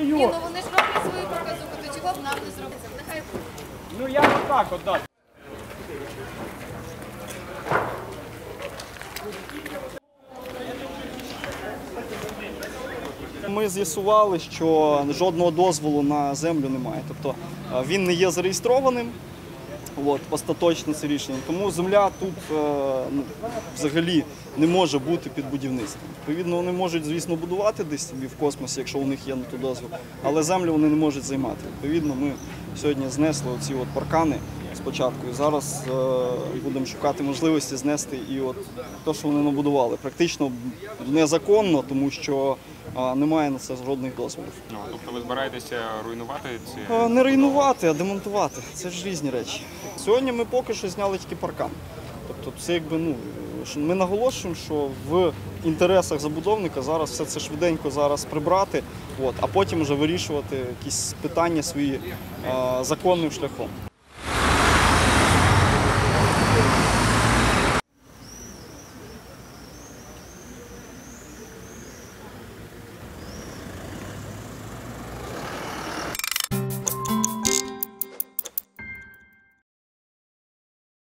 Ні, ну вони ж роблять свою показуху, то чого б нам не зробити? Нехай Ну я так, от дати. Ми з'ясували, що жодного дозволу на землю немає. Тобто е, він не є зареєстрованим. От, остаточне це рішення. Тому земля тут е, ну, взагалі не може бути під будівництвом. Відповідно, вони можуть, звісно, будувати десь собі в космосі, якщо у них є на то дозвіл, але землю вони не можуть займати. Відповідно, ми сьогодні знесли оці от паркани спочатку. І зараз е, будемо шукати можливості знести і от те, що вони набудували. Практично незаконно, тому що е, немає на це жодних дозволів. Ну, тобто ви збираєтеся руйнувати ці Е, Не руйнувати, а демонтувати. Це ж різні речі. Сьогодні ми поки що зняли тільки паркан. Тобто, це якби ну ми наголошуємо, що в інтересах забудовника зараз все це швиденько зараз прибрати, от, а потім вже вирішувати якісь питання свої е, законним шляхом.